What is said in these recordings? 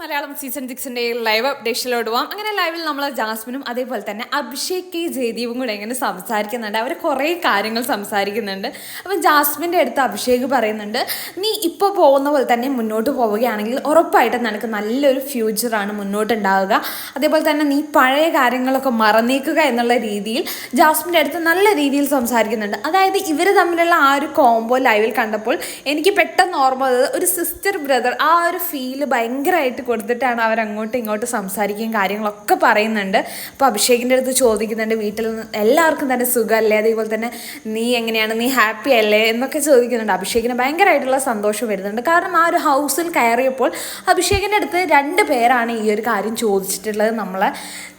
Malayalam season സിക്സിന്റെ live അപ്ഡേഷനിലോട്ട് പോകാം അങ്ങനെ ലൈവിൽ നമ്മൾ ജാസ്മിനും അതേപോലെ തന്നെ അഭിഷേക് കെ ജയദീപും കൂടെ ഇങ്ങനെ സംസാരിക്കുന്നുണ്ട്. അവർ കുറേ കാര്യങ്ങൾ സംസാരിക്കുന്നുണ്ട്. അപ്പം ജാസ്മിന്റെ അടുത്ത് അഭിഷേക് പറയുന്നുണ്ട് നീ ഇപ്പോൾ പോകുന്ന പോലെ തന്നെ മുന്നോട്ട് പോവുകയാണെങ്കിൽ ഉറപ്പായിട്ടും നിനക്ക് നല്ലൊരു ഫ്യൂച്ചറാണ് മുന്നോട്ടുണ്ടാവുക. അതേപോലെ തന്നെ നീ പഴയ കാര്യങ്ങളൊക്കെ മറന്നേക്കുക എന്നുള്ള രീതിയിൽ ജാസ്മിന്റെ അടുത്ത് നല്ല രീതിയിൽ സംസാരിക്കുന്നുണ്ട്. അതായത് ഇവർ തമ്മിലുള്ള ആ ഒരു കോംബോ ലൈവിൽ കണ്ടപ്പോൾ എനിക്ക് പെട്ടെന്ന് ഓർമ്മ ഒരു സിസ്റ്റർ ബ്രദർ ആ ഒരു ഫീൽ ഭയങ്കരമായിട്ട് കൊടുത്തിട്ടാണ് അവർ ഇങ്ങോട്ടും സംസാരിക്കുകയും കാര്യങ്ങളൊക്കെ പറയുന്നുണ്ട്. അപ്പോൾ അഭിഷേകിന്റെ അടുത്ത് ചോദിക്കുന്നുണ്ട് വീട്ടിൽ എല്ലാവർക്കും തന്നെ സുഖമല്ലേ? അതേപോലെ തന്നെ നീ എങ്ങനെയാണ്? നീ ഹാപ്പി അല്ലേ? എന്നൊക്കെ ചോദിക്കുന്നുണ്ട്. അഭിഷേകിന് ഭയങ്കരമായിട്ടുള്ള സന്തോഷം വരുന്നുണ്ട്. കാരണം ആ ഒരു ഹൗസിൽ കയറിയപ്പോൾ അഭിഷേകിന്റെ അടുത്ത് രണ്ട് പേരാണ് ഈ ഒരു കാര്യം ചോദിച്ചിട്ടുള്ളത്. നമ്മളെ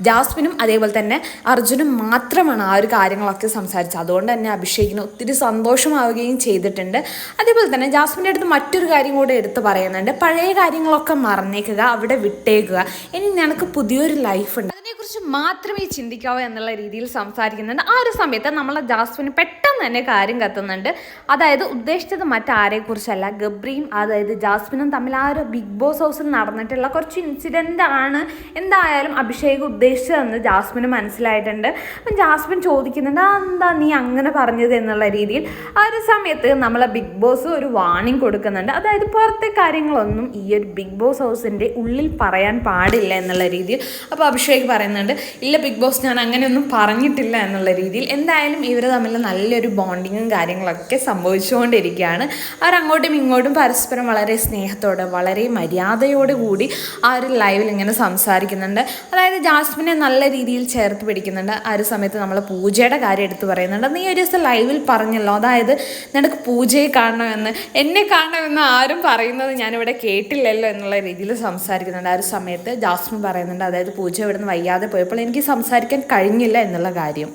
ജാസ്മിനും അതേപോലെ തന്നെ അർജുനും മാത്രമാണ് ആ ഒരു കാര്യങ്ങളൊക്കെ സംസാരിച്ചത്. അതുകൊണ്ട് തന്നെ അഭിഷേകിന് ഒത്തിരി സന്തോഷമാവുകയും ചെയ്തിട്ടുണ്ട്. അതേപോലെ തന്നെ ജാസ്മിന്റെ അടുത്ത് മറ്റൊരു കാര്യം കൂടെ എടുത്ത് പറയുന്നുണ്ട്. പഴയ കാര്യങ്ങളൊക്കെ മറന്നേക്കുക അവിടെ വിട്ടേക്കുക. ഇനി നിനക്ക് പുതിയൊരു ലൈഫ് ഉണ്ട്. അതിനെക്കുറിച്ച് മാത്രമേ ചിന്തിക്കാവൂ എന്നുള്ള രീതിയിൽ സംസാരിക്കുന്നുണ്ട്. ആ ഒരു സമയത്ത് നമ്മളെ ജാസ്മിന് പെട്ടെന്ന് തന്നെ കാര്യം കത്തുന്നുണ്ട്. അതായത് ഉദ്ദേശിച്ചത് മറ്റാരെക്കുറിച്ചല്ല. ഗബ്രിയും അതായത് ജാസ്മിനും തമ്മിൽ ആ ഒരു ബിഗ് ബോസ് ഹൗസിൽ നടന്നിട്ടുള്ള കുറച്ച് ഇൻസിഡന്റ് ആണ് എന്തായാലും അഭിഷേക് ഉദ്ദേശിച്ചതെന്ന് ജാസ്മിന് മനസ്സിലായിട്ടുണ്ട്. അപ്പം ജാസ്മിൻ ചോദിക്കുന്നുണ്ട് "ആ, എന്താ നീ അങ്ങനെ പറഞ്ഞത്? എന്നുള്ള രീതിയിൽ. ആ ഒരു സമയത്ത് നമ്മളെ ബിഗ് ബോസ് ഒരു വാണിംഗ് കൊടുക്കുന്നുണ്ട്. അതായത് പുറത്തെ കാര്യങ്ങളൊന്നും ഈ ഒരു ബിഗ് ബോസ് ഹൗസിന്റെ ഉള്ളിൽ പറയാൻ പാടില്ല എന്നുള്ള രീതിയിൽ. അപ്പോൾ അഭിഷേക് പറയുന്നുണ്ട് ഇല്ല ബിഗ് ബോസ് ഞാൻ അങ്ങനെയൊന്നും പറഞ്ഞിട്ടില്ല എന്നുള്ള രീതിയിൽ. എന്തായാലും ഇവർ തമ്മിൽ നല്ലൊരു ബോണ്ടിങ്ങും കാര്യങ്ങളൊക്കെ സംഭവിച്ചുകൊണ്ടിരിക്കുകയാണ്. അവർ അങ്ങോട്ടും ഇങ്ങോട്ടും പരസ്പരം വളരെ സ്നേഹത്തോടെ വളരെ മര്യാദയോട് കൂടി ആ ഒരു ലൈവിൽ ഇങ്ങനെ സംസാരിക്കുന്നുണ്ട്. അതായത് ജാസ്മിനെ നല്ല രീതിയിൽ ചേർത്ത് പിടിക്കുന്നുണ്ട്. ആ ഒരു സമയത്ത് നമ്മൾ പൂജയുടെ കാര്യം എടുത്ത് പറയുന്നുണ്ട്. നീ ഒരു ദിവസം ലൈവിൽ പറഞ്ഞല്ലോ അതായത് നിനക്ക് പൂജയെ കാണണമെന്ന്. എന്നെ കാണണമെന്ന് ആരും പറയുന്നത് ഞാനിവിടെ കേട്ടില്ലല്ലോ എന്നുള്ള രീതിയിൽ സംസാരിക്കുന്നുണ്ട്. ആ ഒരു സമയത്ത് ജാസ്മിൻ പറയുന്നുണ്ട് അതായത് പൂജ ഇവിടുന്ന് വയ്യാതെ പോയപ്പോൾ എനിക്ക് സംസാരിക്കാൻ കഴിഞ്ഞില്ല എന്നുള്ള കാര്യം.